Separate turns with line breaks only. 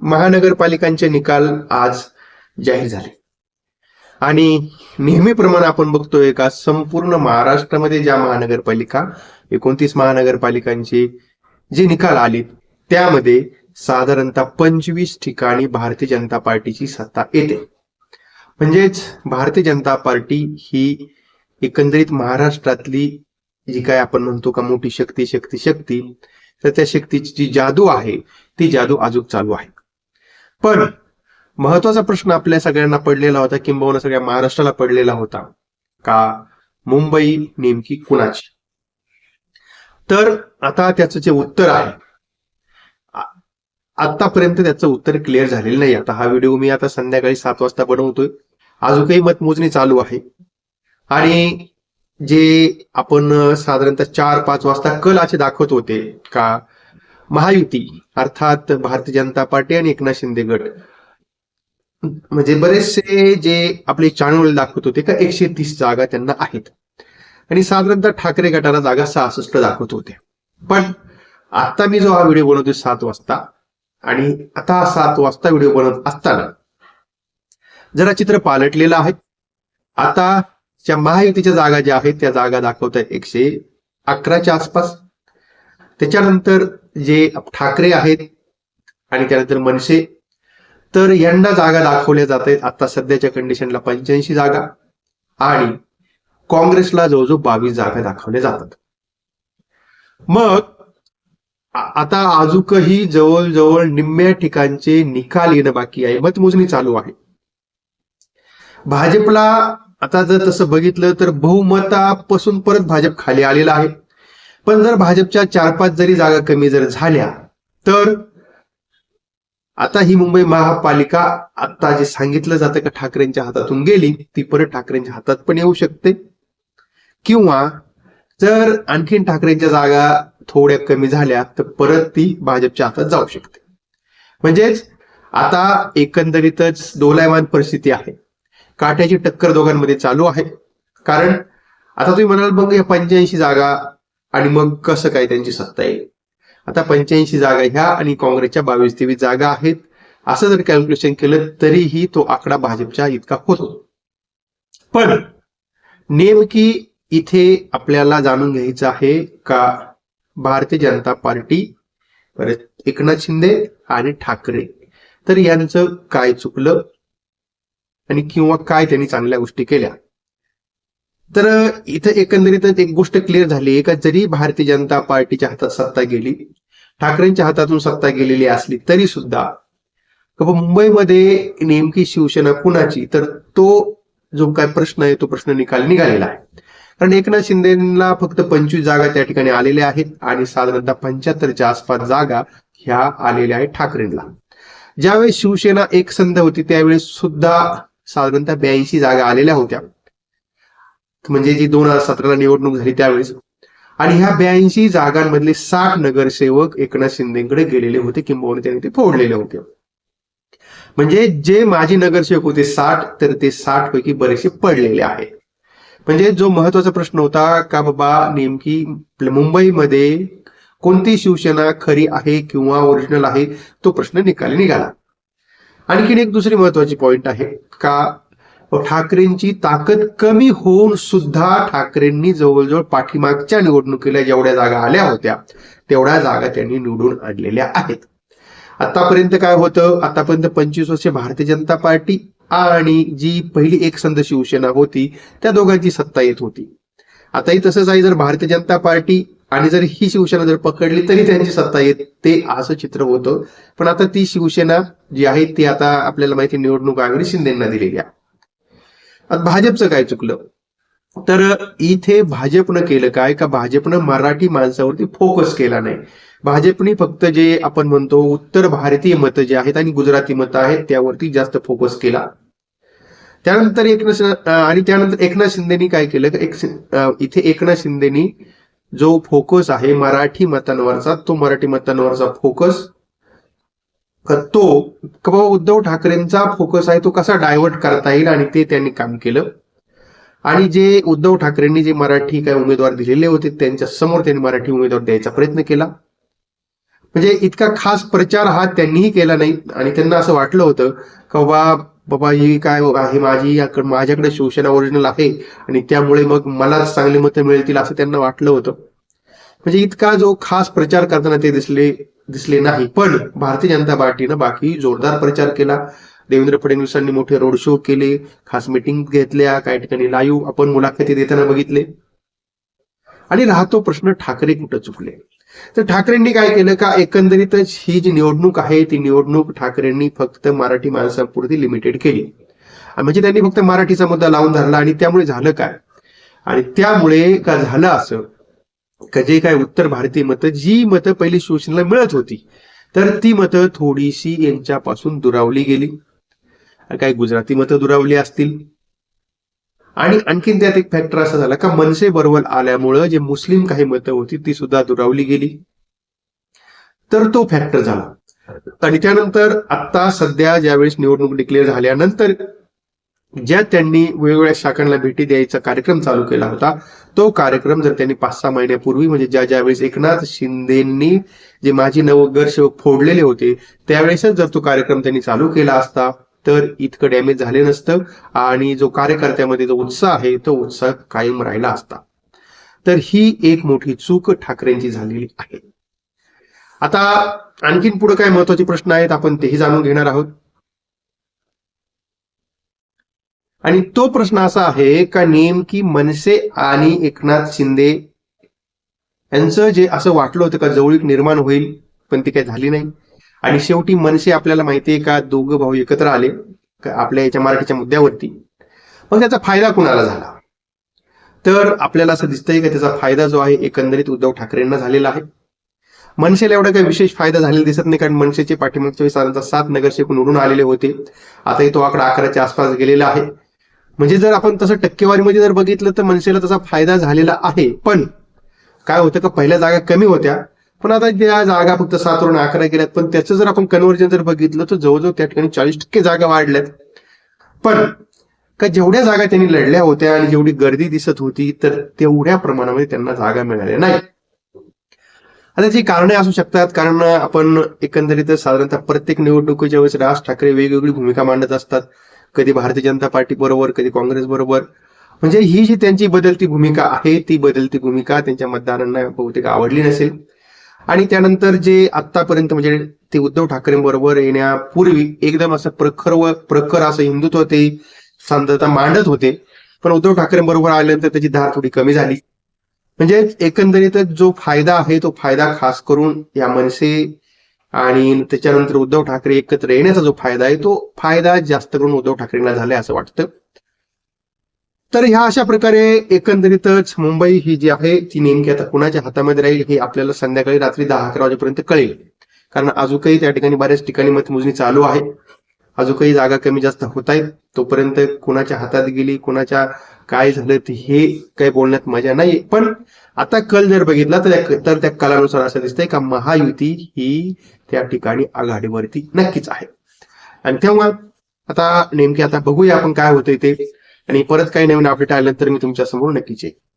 महानगरपालिकांचे निकाल आज जाहीर झाले. आणि नेहमीप्रमाणे आपण बघतोय का संपूर्ण महाराष्ट्रामध्ये ज्या महानगरपालिका एकोणतीस महानगरपालिकांचे जे निकाल आले त्यामध्ये साधारणतः पंचवीस ठिकाणी भारतीय जनता पार्टीची सत्ता येते. म्हणजेच भारतीय जनता पार्टी ही एकंदरीत महाराष्ट्रातली जी काय आपण म्हणतो का मोठी शक्ती शक्ती शक्ती तर त्या शक्तीची जी जादू आहे ती जादू अजून चालू आहे. पण महत्त्वाचा प्रश्न आपल्या सगळ्यांना पडलेला होता किंबहुना सगळ्या महाराष्ट्राला पडलेला होता. का? मुंबई नेमकी कुणाची? तर आता त्याचं जे उत्तर आहे आतापर्यंत त्याचं उत्तर क्लिअर झालेलं नाही. आता हा व्हिडिओ मी आता संध्याकाळी सात वाजता बनवतोय. अजूनही मतमोजणी चालू आहे. आणि जे आपण साधारणतः चार पाच वाजता कल असे दाखवत होते का महायुती अर्थात भारतीय जनता पार्टी आणि एकनाथ शिंदे गट. म्हणजे बरेचसे जे आपले चॅनल दाखवत होते का एकशे तीस जागा त्यांना आहेत. आणि साधारणतः ठाकरे गटाला जागा सहासष्ट दाखवत होते. पण आता मी जो हा व्हिडिओ बनवतोय सात वाजता आणि आता सात वाजता व्हिडिओ बनवत असताना जरा चित्र पालटलेलं आहे. आता महायुतीच्या जागा ज्या आहेत त्या जागा दाखवत आहेत एकशे अकराच्या आसपास. त्याच्यानंतर जे ठाकरे आहेत आणि त्यानंतर मनसे तर यांना जागा दाखवल्या जात आहेत. आता सध्याच्या कंडिशनला पंच्याऐंशी जागा आणि काँग्रेसला जवळजवळ बावीस जागा दाखवल्या जातात. मग आता अजूकही जवळजवळ निम्म्या ठिकाणचे निकाल येणं बाकी आहे. मतमोजणी चालू आहे. भाजपला आता जर तसं बघितलं तर बहुमतापासून परत भाजप खाली आलेला आहे. पण जर भाजपच्या चार पाच जरी जागा कमी जर झाल्या तर आता ही मुंबई महापालिका आता जे सांगितलं जातं का ठाकरेंच्या हातातून गेली ती परत ठाकरेंच्या हातात पण येऊ शकते. किंवा जर आणखीन ठाकरेंच्या जागा थोड्या कमी झाल्या तर परत ती भाजपच्या हातात जाऊ शकते. म्हणजेच आता एकंदरीतच दोलायमान परिस्थिती आहे. काट्याची टक्कर दोघांमध्ये चालू आहे. कारण आता तुम्ही म्हणाल मग या पंच्याऐंशी जागा आणि मग कसं काय त्यांची सत्ता येईल? आता पंच्याऐंशी जागा ह्या आणि काँग्रेसच्या बावीस तेवीस जागा आहेत. असं जर कॅल्क्युलेशन केलं तरीही तो आकडा भाजपच्या इतका होतो. पण नेमकी इथे आपल्याला जाणून घ्यायचं आहे का भारतीय जनता पार्टी परत एकनाथ शिंदे आणि ठाकरे तर यांचं काय चुकलं आणि किंवा काय त्यांनी चांगल्या गोष्टी केल्या? तर इथं एकंदरीतच एक गोष्ट क्लिअर झाली का? जरी भारतीय जनता पार्टीच्या हातात सत्ता गेली ठाकरेंच्या हातातून सत्ता गेलेली असली तरी सुद्धा मुंबईमध्ये नेमकी शिवसेना कुणाची? तर तो जो काय प्रश्न आहे तो प्रश्न निकाल निघालेला आहे. कारण एकनाथ शिंदेला फक्त पंचवीस जागा त्या ठिकाणी आलेल्या आहेत आणि साधारणतः पंच्याहत्तरच्या आसपास जागा ह्या आलेल्या आहेत ठाकरेंना. ज्यावेळेस शिवसेना एक संध होती त्यावेळेस सुद्धा साधारणतः ब्याऐंशी जागा आलेल्या होत्या. म्हणजे जी दोन हजार सतराला निवडणूक झाली त्यावेळेस. आणि ह्या ब्याऐंशी जागांमधले साठ नगरसेवक एकनाथ शिंदेकडे गेलेले होते किंबहुना त्यांनी ते फोडलेले होते. म्हणजे जे माजी नगरसेवक होते साठ तर ते साठ पैकी बरेचसे पडलेले आहेत म्हणजे जो महत्त्वाचा प्रश्न होता का बाबा नेमकी मुंबईमध्ये कोणती शिवसेना खरी आहे किंवा ओरिजिनल आहे तो प्रश्न निकाली निघाला. आणखीन एक दुसरी महत्वाची पॉइंट आहे का ठाकरेंची ताकद कमी होऊन सुद्धा ठाकरेंनी जवळजवळ पाठीमागच्या निवडणुकीला जेवढ्या जागा आल्या होत्या तेवढ्या जागा त्यांनी निवडून आणलेल्या आहेत. आतापर्यंत काय होतं? आतापर्यंत पंचवीस वर्षे भारतीय जनता पार्टी आणि जी पहिली एकसंध शिवसेना होती त्या दोघांची सत्ता येत होती. आताही तसंच आहे जर भारतीय जनता पार्टी आणि जर ही शिवसेना जर पकडली तरी त्यांची सत्ता येते असं चित्र होतं. पण आता ती शिवसेना जी आहे ती आता आपल्याला माहिती निवडणूक आयोगाने शिंदेना दिलेली आहे. आता भाजपचं काय चुकलं? तर इथे भाजपनं केलं काय? का भाजपनं मराठी माणसावरती फोकस केला नाही? भाजपने फक्त जे आपण म्हणतो उत्तर भारतीय मतं जे आहेत आणि गुजराती मतं आहेत त्यावरती जास्त फोकस केला. त्यानंतर एकनाथ आणि त्यानंतर एकनाथ शिंदेनी काय केलं? का एक इथे एकनाथ शिंदेनी जो फोकस आहे मराठी मतांवरचा तो मराठी मतांवरचा फोकस तो का बाबा उद्धव ठाकरेंचा फोकस आहे तो कसा डायव्हर्ट करता येईल? आणि ते त्यांनी काम केलं. आणि जे उद्धव ठाकरेंनी जे मराठी काय उमेदवार दिलेले होते त्यांच्यासमोर त्यांनी मराठी उमेदवार द्यायचा प्रयत्न केला. म्हणजे इतका खास प्रचार हा त्यांनीही केला नाही. आणि त्यांना असं वाटलं होतं का बाबा बाबा ही काय आहे माझी माझ्याकडे शिवसेना ओरिजिनल आहे. आणि त्यामुळे मग मलाच चांगली मतं मिळतील असं त्यांना वाटलं होतं. म्हणजे इतका जो खास प्रचार करताना ते दिसले दिसले नाही. पण भारतीय जनता पार्टीनं बाकी जोरदार प्रचार केला. देवेंद्र फडणवीसांनी मोठे रोड शो केले खास मिटिंग घेतल्या काही ठिकाणी लाईव्ह आपण मुलाखती देताना बघितले. आणि राहतो प्रश्न ठाकरे कुठं चुकले? तर ठाकरेंनी काय केलं का? एकंदरीतच ही जी निवडणूक आहे ती निवडणूक ठाकरेंनी फक्त मराठी माणसांपुरती लिमिटेड केली. म्हणजे त्यांनी फक्त मराठीचा मुद्दा लावून धरला आणि त्यामुळे झालं काय? आणि त्यामुळे का झालं असं? का जे काय उत्तर भारतीय मतं जी मतं पहिली शिवसेनेला मिळत होती तर ती मतं थोडीशी यांच्यापासून दुरावली गेली. काही गुजराती मतं दुरावली असतील. आणि आणखीन त्यात एक फॅक्टर असा झाला का मनसे बरोबर आल्यामुळं जे मुस्लिम काही मतं होती ती सुद्धा दुरावली गेली. तर तो फॅक्टर झाला. आणि त्यानंतर आता सध्या ज्यावेळेस निवडणूक डिक्लेअर झाल्यानंतर ज्या त्यांनी वेगवेगळ्या शाखांना भेटी द्यायचा कार्यक्रम चालू केला होता तो कार्यक्रम जर त्यांनी पाच सहा महिन्यापूर्वी म्हणजे ज्या ज्यावेळेस एकनाथ शिंदेंनी जे माजी नवगरसेवक फोडलेले होते त्यावेळेसच जर तो कार्यक्रम त्यांनी चालू केला असता तर इतकं डॅमेज झाले नसतं आणि जो कार्यकर्त्यामध्ये जो उत्साह आहे तो उत्साह कायम राहिला असता. तर ही एक मोठी चूक ठाकरेंची झालेली आहे. आता आणखीन पुढे काय महत्त्वाचे प्रश्न आहेत आपण तेही जाणून घेणार आहोत. आणि तो प्रश्न असा आहे का नेमकी मनसे आणि एकनाथ शिंदे यांचं जे असं वाटलं होतं का जवळीक निर्माण होईल पण ती काही झाली नाही. आणि शेवटी मनसे आपल्याला माहिती आहे का दोघं भाऊ एकत्र आले का आपल्या याच्या मराठीच्या मुद्द्यावरती. मग त्याचा फायदा कुणाला झाला? तर आपल्याला असं दिसतंय का त्याचा फायदा जो आहे एकंदरीत उद्धव ठाकरेंना झालेला आहे. मनसेला एवढा काही विशेष फायदा झालेला दिसत नाही कारण मनसेचे पाठीमागच्या वेळेस साधारणतः सात नगरसेवक निवडून आलेले होते. आता तो आकडा अकराच्या आसपास गेलेला आहे. म्हणजे जर आपण तसं टक्केवारीमध्ये जर बघितलं तर मनसेला तसा फायदा झालेला आहे. पण काय होतं का पहिल्या जागा कमी होत्या पण आता ज्या जागा फक्त सातवरून अकरा गेल्यात पण त्याचं जर आपण कन्व्हर्जन जर बघितलं तर जवळजवळ त्या ठिकाणी चाळीस टक्के जागा वाढल्यात. पण का जेवढ्या जागा त्यांनी लढल्या होत्या आणि जेवढी गर्दी दिसत होती तर तेवढ्या प्रमाणामध्ये त्यांना जागा मिळाल्या नाही आता जी कारणे असू शकतात. कारण आपण एकंदरीत साधारणतः प्रत्येक निवडणुकीच्या वेळेस राज ठाकरे वेगवेगळी भूमिका मांडत असतात. कधी भारतीय जनता पार्टी बरोबर कधी काँग्रेस बरोबर. म्हणजे ही जी त्यांची बदलती भूमिका आहे ती बदलती भूमिका त्यांच्या मतदारांना बहुतेक आवडली नसेल. आणि त्यानंतर जे आतापर्यंत म्हणजे ते उद्धव ठाकरेंबरोबर येण्यापूर्वी एकदम असं प्रखर व प्रखर असं हिंदुत्व ते सांधता मांडत होते. पण उद्धव ठाकरेंबरोबर आल्यानंतर त्याची धार थोडी कमी झाली. म्हणजे एकंदरीतच जो फायदा आहे तो फायदा खास करून या मनसे आणि त्याच्यानंतर उद्धव ठाकरे एकत्र येण्याचा जो फायदा आहे तो फायदा जास्त करून उद्धव ठाकरेंना झालाय असं वाटतं. तर ह्या अशा प्रकारे एकंदरीतच मुंबई ही जी आहे ती नेमकी आता कुणाच्या हातामध्ये राहील हे आपल्याला संध्याकाळी रात्री दहा अकरा वाजेपर्यंत कळेल. कारण अजूनही त्या ठिकाणी बऱ्याच ठिकाणी मतमोजणी चालू आहे. अजूनही जागा कमी जास्त होत आहेत. तोपर्यंत कुणाच्या हातात गेली कुणाच्या काय झालं ते हे काही बोलण्यात मजा नाही पण आता कल जर बघितला तर त्या- तर त्या कलानुसार असं दिसतंय का महायुती ही त्या ठिकाणी आघाडीवरती नक्कीच आहे. आणि तेव्हा आता नेमके आता बघूया आपण काय होतंय ते. आणि परत काही नवीन अपडेट आल्यानंतर मी तुमच्यासमोर नक्कीच येईल